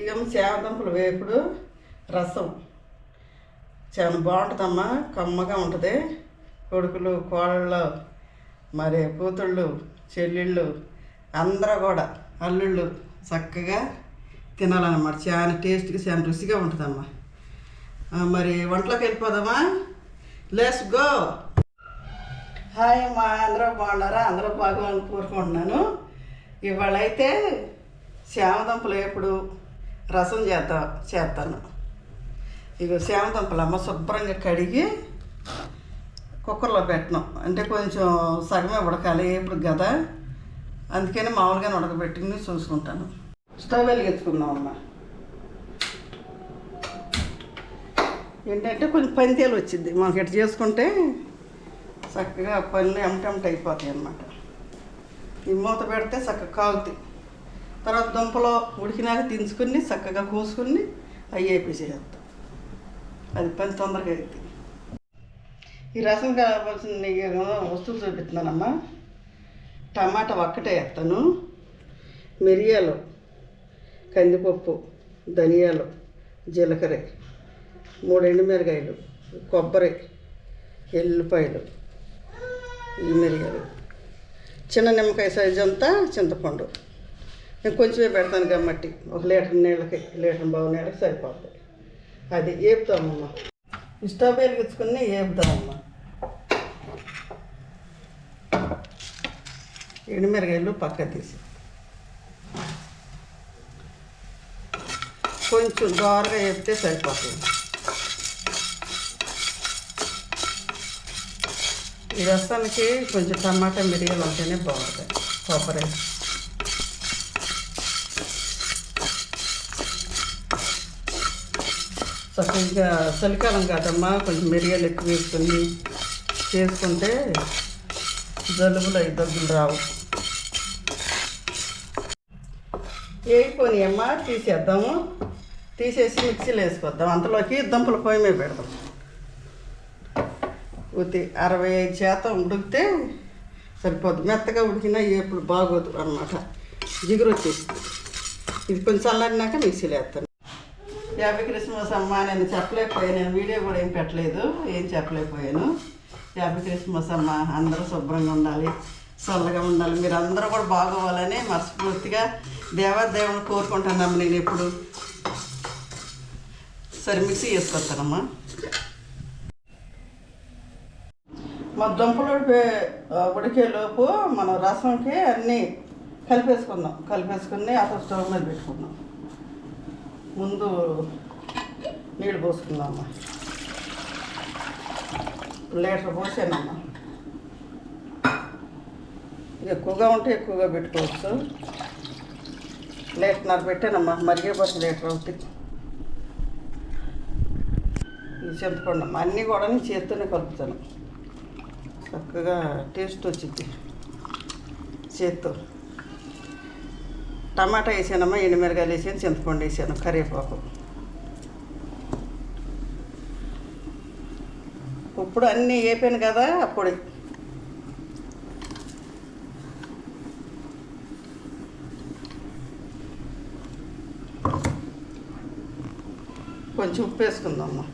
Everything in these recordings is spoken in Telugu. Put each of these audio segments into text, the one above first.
ఇక చేమదుంపలు వేపుడు రసం. చాలా బాగుంటుందమ్మా కమ్మగా ఉంటుంది. కొడుకులు కోడళ్ళు మరి కూతుళ్ళు చెల్లెళ్ళు అందరూ కూడా అల్లుళ్ళు చక్కగా తినాలన్నమాట. చాలా టేస్ట్గా చాలా రుచిగా ఉంటుందమ్మా. మరి వంటలోకి వెళ్ళిపోదామా? లెస్ గో హాయ్ అమ్మా అందరూ బాగున్నారా? అందరూ బాగోని కోరుకుంటున్నాను. ఇవాళ అయితే శ్యామదుంపలు ఎప్పుడు రసం చేద్దా చేస్తాను ఇక శ్యామదుంపలు అమ్మ శుభ్రంగా కడిగి కుక్కర్లో పెట్టినాం. అంటే కొంచెం సగమే ఉడకాలి ఇప్పుడు కదా అందుకని మామూలుగానే ఉడకబెట్టుకుని చూసుకుంటాను. స్టవ్ వెలిగించుకుందాం అమ్మ ఏంటంటే కొంచెం పంతేలు వచ్చింది. మనకి ఇటు చేసుకుంటే చక్కగా పనులు ఎమటెమట అయిపోతాయి అన్నమాట ఈ మూత పెడితే చక్కగా కాగుతాయి. తర్వాత దుంపలో ఉడికినాక దించుకుని చక్కగా కోసుకుని అవి వేపేసేస్తాం అది పని తొందరగా అవుతుంది ఈ రసం కావాల్సిన వస్తువులు చూపిస్తున్నానమ్మా. టమాటా ఒక్కటే వేస్తాను. మిరియాలు కందిపప్పు ధనియాలు జీలకర్ర మూడు ఎండుమిరకాయలు కొబ్బరి ఎల్లిపాయలు ఈ మిరియాలు. చిన్న నిమ్మకాయ సైజు అంతా చింతపండు. కొంచెమే పెడతాను కాబట్టి ఒక లీటర్ నీళ్ళకి లీటర్ బావు నీళ్ళకి సరిపోతుంది అది ఏపుతామమ్మా. స్టవ్ వెలిగించుకుని ఏపుతామమ్మా ఎండుమిరకాయలు పక్క తీసి. కొంచెం దోరగా వేపితే సరిపోతుంది. ఈ రసానికి కొంచెం టమాటా మిరియాలు ఉంటేనే బాగుంటాయి కొబ్బరి. కొద్దిగా చలికాలం కాదమ్మా కొంచెం మిరియాలు ఎక్కువ వేసుకొని చేసుకుంటే జలుబులు అవి దగ్గులు రావు. వేయిపోయి అమ్మ తీసేద్దాము. తీసేసి మిక్సీలో వేసుకొద్దాం. అంతలోకి దుంపల పొయ్యి మీద పెడదాం. ఉతి అరవై ఐదు శాతం ఉడికితే సరిపోద్ది. మెత్తగా ఉడికినా ఎప్పుడు బాగోదు అనమాట జిగురు వచ్చేసింది ఇది కొంచెం చల్లారినాక మిక్సీలో వేస్తాను. హ్యాపీ క్రిస్మస్ అమ్మ నేను చెప్పలేకపోయాను నేను వీడియో కూడా ఏం పెట్టలేదు ఏం చెప్పలేకపోయాను. హ్యాపీ క్రిస్మస్ అమ్మ అందరూ శుభ్రంగా ఉండాలి చల్లగా ఉండాలి మీరు అందరూ కూడా బాగోవాలని మనస్ఫూర్తిగా దేవాదేవుని కోరుకుంటానమ్మా నేను ఎప్పుడు. సరే మిక్సీ చేసుకొస్తానమ్మా మా దుంపలు ఉడికేలోపు మనం రసంకి అన్నీ కలిపేసుకుందాం కలిపేసుకుని అసలు స్టవ్ మీద పెట్టుకుందాం. ముందు నీళ్ళు పోసుకుందామా? లీటర్ పోసానమ్మా. ఎక్కువగా ఉంటే ఎక్కువగా పెట్టుకోవచ్చు. లీటర్నర పెట్టానమ్మా మరిగే పట్టు లీటర్ అవుతుంది ఇది చింతపండు అన్నీ కూడా నేను చేత్తోనే కలుపుతాను. చక్కగా టేస్ట్ వచ్చింది చేత్తో. టమాటా వేసానమ్మా ఎండుమిరగాయలు వేసాను చింతపండు వేసాను కరివేపాకు. ఇప్పుడు అన్నీ వేపాను కదా అప్పుడు కొంచెం ఉప్పు వేసుకుందామమ్మా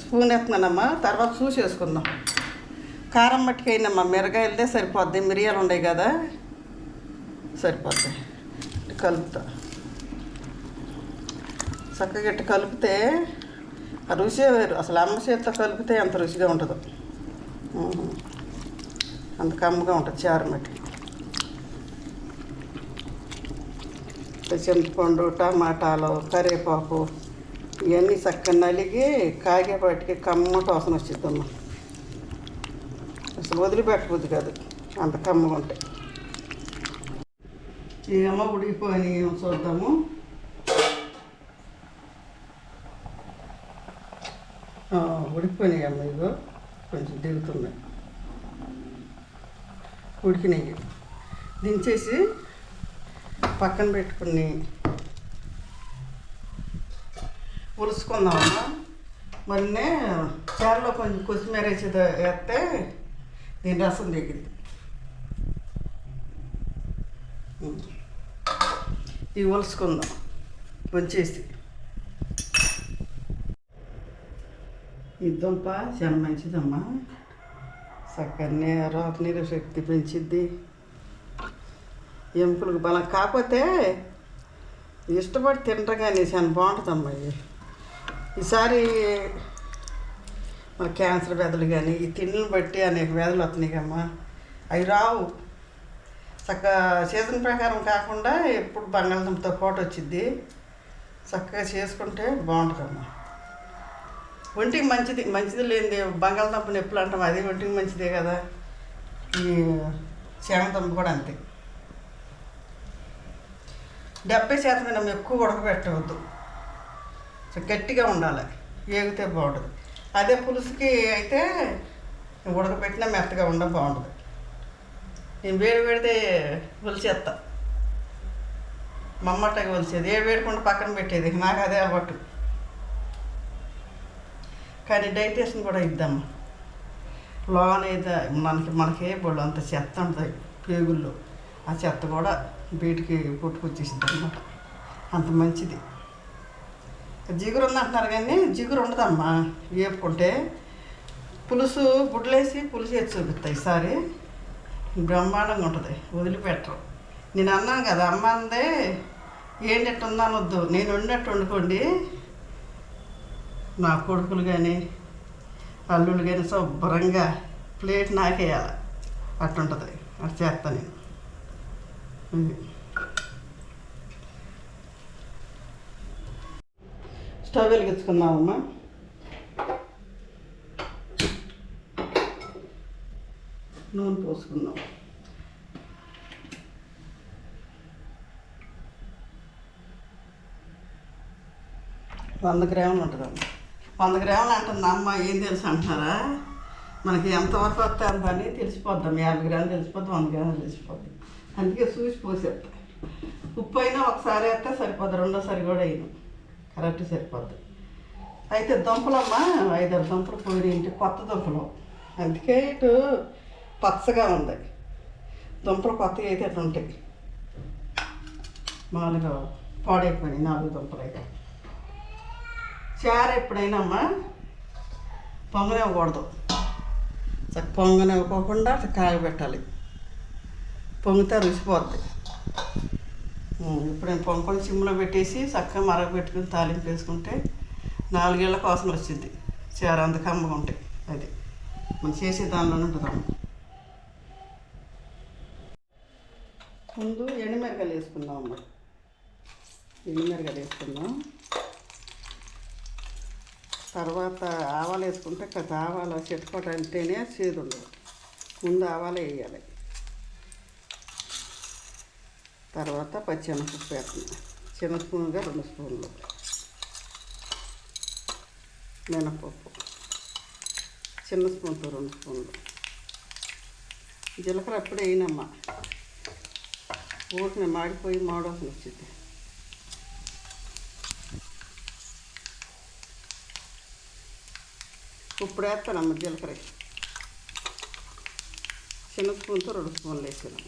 స్పూన్ వేస్తున్నానమ్మా తర్వాత చూసి వేసుకుందాం కారం మట్టికైనమ్మా మిరగాయలదే సరిపోద్ది మిరియాలు ఉన్నాయి కదా. సరిపోతాయి. కలుపుతా. చక్కగా ఇట్టు కలిపితే ఆ రుచే వేరు. అసలు అమ్మ చేతితో కలిపితే ఎంత రుచిగా ఉంటుందో. అంత కమ్మగా ఉంటుంది చారు మట్టి. చింతపండు టమాటాలు కరివేపాకు ఇవన్నీ చక్కగా నలిగి కాగేపాటికి కమ్మ వాసన వచ్చిద్దమ్మా అసలు వదిలిపెట్టబుద్ది కాదు. అంత కమ్మగా ఉంటాయి ఈ అమ్మ ఉడికిపోయి చూద్దాము. ఉడికిపోయినాయి అమ్మ ఇగో. కొంచెం దిగుతున్నాయి ఉడికినాయి. దించేసి పక్కన పెట్టుకుని ఉలుసుకుందామమ్మా మొన్నే చారులో కొంచెం కొత్తిమీర వేసి వేస్తే దీని రసం దిగింది ఇవి ఒలుసుకుందాం. వంచేసి ఈ దుంప చాలా మంచిదమ్మా. చక్కనే రోత నీరు శక్తి పెంచిద్ది. ఎముకలకు బలం. కాకపోతే ఇష్టపడి తింటారు కానీ చాలా బాగుంటుందమ్మా ఇది. ఈసారి మన క్యాన్సర్ వ్యాధులు కానీ ఈ తిండిని బట్టి అనేక వ్యాధులు వస్తున్నాయి కమ్మా అవి రావు. చక్కగా సీజన్ ప్రకారం కాకుండా ఎప్పుడు బంగాళదుంపతో పాటు వచ్చింది చక్కగా చేసుకుంటే బాగుంటుందమ్మా. ఒంటికి మంచిది మంచిది లేనిది బంగాళదుంప ఎప్పుడు అంటాం అది ఒంటికి మంచిదే కదా. ఈ చేమదుంప కూడా అంతే. డెబ్బై శాతం మనం ఎక్కువ ఉడకబెట్టవద్దు. గట్టిగా ఉండాలి. ఏగితే బాగుంటుంది. అదే పులుసుకి అయితే ఉడకబెట్టినా మెత్తగా ఉండడం బాగుంటుంది. నేను వేడి వేడితే ఒలిచేస్తా మమ్మటగా ఒలిచేది ఏడు వేడకుండా పక్కన పెట్టేది. నాకు అదే అలవాటు. కానీ డైటేషన్ కూడా ఇద్దామా? లోన్ అయితే మనకి మనకే బొళ్ళు అంత చెత్త ఉంటుంది పేగుల్లో. ఆ చెత్త కూడా బయటికి పుట్టుకొచ్చేసింది అనమాట అంత మంచిది. జిగురు ఉందంటున్నారు కానీ జిగురు ఉండదమ్మా. వేపుకుంటే పులుసు గుడ్లేసి పులుసు వేసి చూపిస్తాయి ఈసారి. బ్రహ్మాండంగా ఉంటుంది. వదిలిపెట్టరు. నేను అన్నాను కదా అమ్మ అందే ఏంటట్టు ఉందనొద్దు నేను ఉన్నట్టు వండుకోండి. నా కొడుకులు కానీ అల్లుళ్ళు కానీ శుభ్రంగా ప్లేట్ నాకేయాలి. అట్టుంటుంది. అట్లా చేస్తాను నేను. స్టవ్ వెలిగించుకుందామమ్మా. నూనె పోసుకుందాం. వంద గ్రాములు ఉంటుందమ్మా వంద గ్రాములు అంటుందా అమ్మ ఏం తెలుసు అంటున్నారా? మనకి ఎంతవరకు వస్తే అంత అని తెలిసిపోద్దాం యాభై గ్రాములు తెలిసిపోద్ది వంద గ్రాములు తెలిసిపోద్ది. అందుకే చూసి పోసేస్తా ఉప్పు అయినా ఒకసారి వేస్తే సరిపోద్ది రెండోసారి కూడా అయినా కరెక్ట్ సరిపోద్ది. అయితే దుంపలమ్మా ఐదారు దుంపలు పోయి ఏంటి కొత్త దుంపలు. అందుకే ఇటు పచ్చగా ఉంది. దుంపలు కొత్తగా అయితే అట్లా ఉంటాయి మామూలుగా పాడైపోయినాయి నాలుగు దుంపలు అయితే. చారు ఎప్పుడైనా అమ్మా పొంగనివ్వకూడదు చక్క పొంగనివ్వకోకుండా అట్లా కాగబెట్టాలి. పొంగితే రుచిపోద్ది. ఇప్పుడు ఎప్పుడైనా పొంగకొని సిమ్లో పెట్టేసి చక్కగా మరగబెట్టుకుని తాలింపు వేసుకుంటే నాలుగేళ్ళ కోసం వచ్చింది. చారు అంత కమ్మగా ఉంటాయి అది. మనం చేసే దానిలోనే ఉంటుందమ్మా. ముందు ఎండుమిరకలు వేసుకుందాం అమ్మ. ఎండుమిరకలు వేసుకుందాం. తర్వాత ఆవాలు వేసుకుంటే కదా ఆవాలు చెట్టుకోట అంటేనే చేదు ఉండదు ముందు ఆవాలు వేయాలి. తర్వాత పచ్చెనపప్పు వేస్తున్నాం. చిన్న స్పూన్గా రెండు స్పూన్లు. మినపప్పు. చిన్న స్పూన్తో రెండు స్పూన్లు. జీలకర్ర అప్పుడే వేయనమ్మా. ఊరికి మాడిపోయి మాడవలసి వచ్చింది ఇప్పుడు వేస్తానమ్మ జీలకర్ర చిన్న స్పూన్తో రెండు స్పూన్లు వేసాను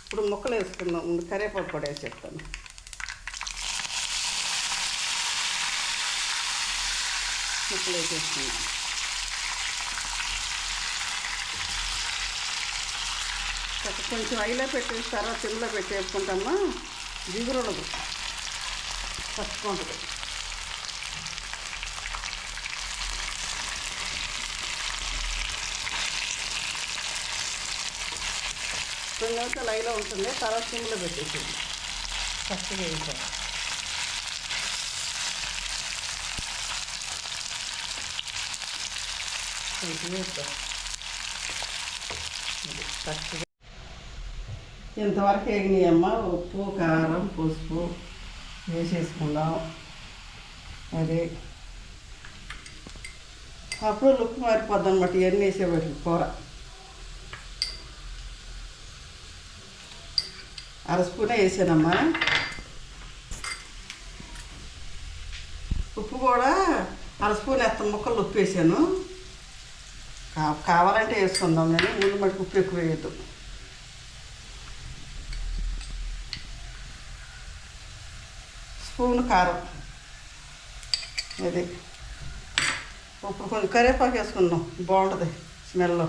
ఇప్పుడు ముక్కలు వేసుకుందాం ముందు కరివేపాకు కూడా వేసి చెప్తాను ముక్కలు వేసేసుకుందాం కొంచెం ఐలో పెట్టేసి తర్వాత సిమ్లో పెట్టి వేసుకుంటామా జిగురు ఉండదు తక్కువ రెండు నిమిషాలు ఐలో ఉంటుంది తర్వాత సిమ్లో పెట్టేసింది ఫస్ట్ వేయించాలి. కొంచెం వేస్తాం. ఫస్ట్ ఇంతవరకు ఎగినాయమ్మ ఉప్పు కారం పసుపు వేసేసుకుందాం. అది. అప్పుడు లుక్ మారిపోద్ది అనమాట ఇవన్నీ వేసేవాటి కూర. అర స్పూనే వేసానమ్మా. ఉప్పు కూడా అర స్పూన్ ఎత్త ముక్కలు ఉప్పు వేసాను. కా- కావాలంటే వేసుకుందాం. నేను ముందు మటుకు ఉప్పు ఎక్కువ వేయద్దు. స్పూన్ కారం. ఇది. ఇప్పుడు కొంచెం కరివేపాకు వేసుకుందాం. బాగుంటుంది స్మెల్.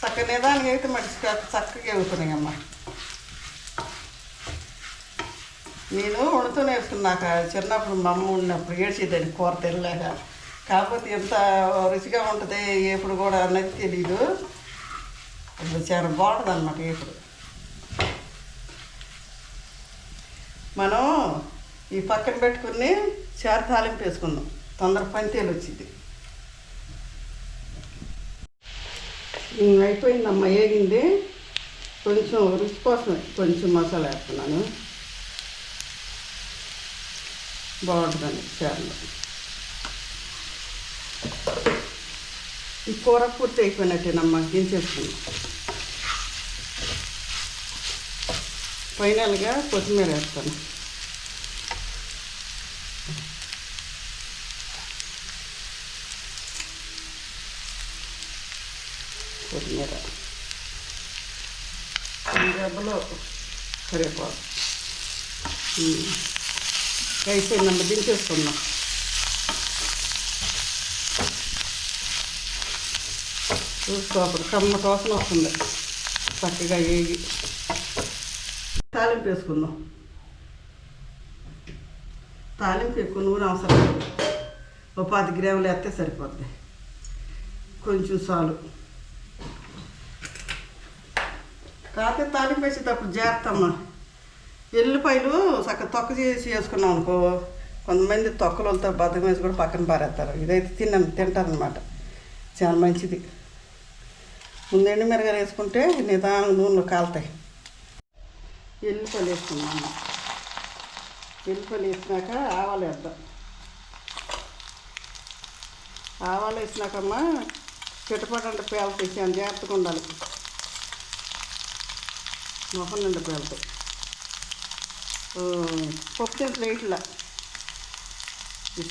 చక్క నిదానికి అయితే మనిషి చక్కగా అవుతున్నాయి అమ్మ నేను వండుతూ నేర్చుకున్నాక చిన్నప్పుడు మా అమ్మ ఉన్నప్పుడు ఏడ్చేదాన్ని కూర తెలియలేక కాకపోతే ఎంత రుచిగా ఉంటుంది ఎప్పుడు కూడా అన్నది తెలీదు. ఇప్పుడు చాలా బాగుంటుంది అనమాట ఇప్పుడు మనం ఈ పక్కన పెట్టుకుని చార తాలింపు వేసుకుందాం. తొందర పంతేలు వచ్చింది అయిపోయిందమ్మ అయిపోయిందమ్మా ఏగింది? కొంచెం రుచి కోసం కొంచెం మసాలా వేస్తున్నాను. బాగుంటుందండి చారులో. ఈ కూర పూర్తి అయిపోయినట్టేనమ్మా దించేసుకుందాం. ఫైనల్గా కొత్తిమీర వేస్తాను. కొత్తిమీర. దెబ్బలో కరివేపాకు. ఉమ్. అయిపోయిందమ్మా దించేసుకుందాం. చూసుకో అప్పుడు కమ్మ కోసం వస్తుంది చక్కగా వేగి. తాలింపు వేసుకుందాం. తాలింపు ఎక్కువ నూనె అవసరం లేదు. ఓ పది గ్రాములు వేస్తే సరిపోద్ది. కొంచెం చాలు. కాకపోతే తాలింపు వేసేటప్పుడు జాగ్రత్తమ్మా ఎల్లిపాయలు చక్కగా తొక్క చేసి వేసుకున్నాం అనుకో కొంతమంది తొక్కలతో బద్దకం వేసి కూడా పక్కన పారేస్తారు. ఇదైతే తిన్నాను తింటారనమాట చాలా మంచిది. ముందు ఎండు మిరగాయలు వేసుకుంటే నిదానం నూనెలో కాలుతాయి. ఎల్లిపాయలు వేసుకున్నాము ఎల్లిపాయలు వేసినాక ఆవాలు వేద్దాం. ఆవాలు వేసినాకమ్మా చిటపట అంటే పేలుతాయి జాగ్రత్తగా ఉండాలి. మొహం నిండా పేలతో పప్పు తింటే వేయట్లా ఇది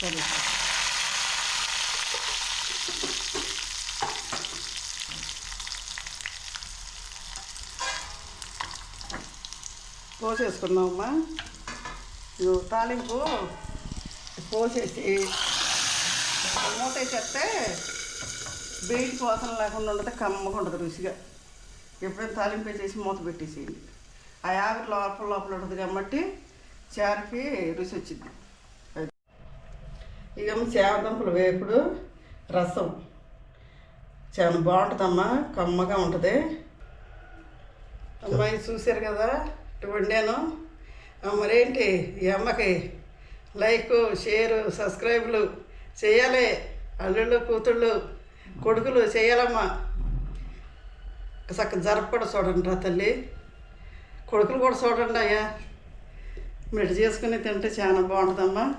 సరే. పోసేసుకున్నామమ్మా నువ్వు తాలింపు పోసేసి మూత వేసేస్తే బయటికి వాసన లేకుండా ఉండదు కమ్మగా ఉంటుంది రుచిగా. ఎప్పుడైనా తాలింపు వేసేసి మూత పెట్టేసేయండి. ఆ ఆవిరి లోపల లోపల ఉంటుంది కాబట్టి చేరకి రుచి వచ్చింది. అది. ఇక చేవదంపుల వేపుడు రసం. చాలా బాగుంటుందమ్మా కమ్మగా ఉంటుంది. అమ్మాయి చూశారు కదా? వండాను. మరేంటి? ఈ అమ్మకి లైక్ షేరు సబ్స్క్రైబ్లు చేయాలి. అల్లుళ్ళు కూతుళ్ళు కొడుకులు చేయాలమ్మా. చక్క జరపడం చూడండి రా తల్లి. కొడుకులు కూడా చూడండి అయ్యా. మీరు చేసుకుని తింటే చాలా బాగుంటుందమ్మా.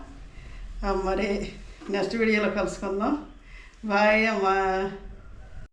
మరి నెక్స్ట్ వీడియోలో కలుసుకుందాం. బాయ్ అమ్మా.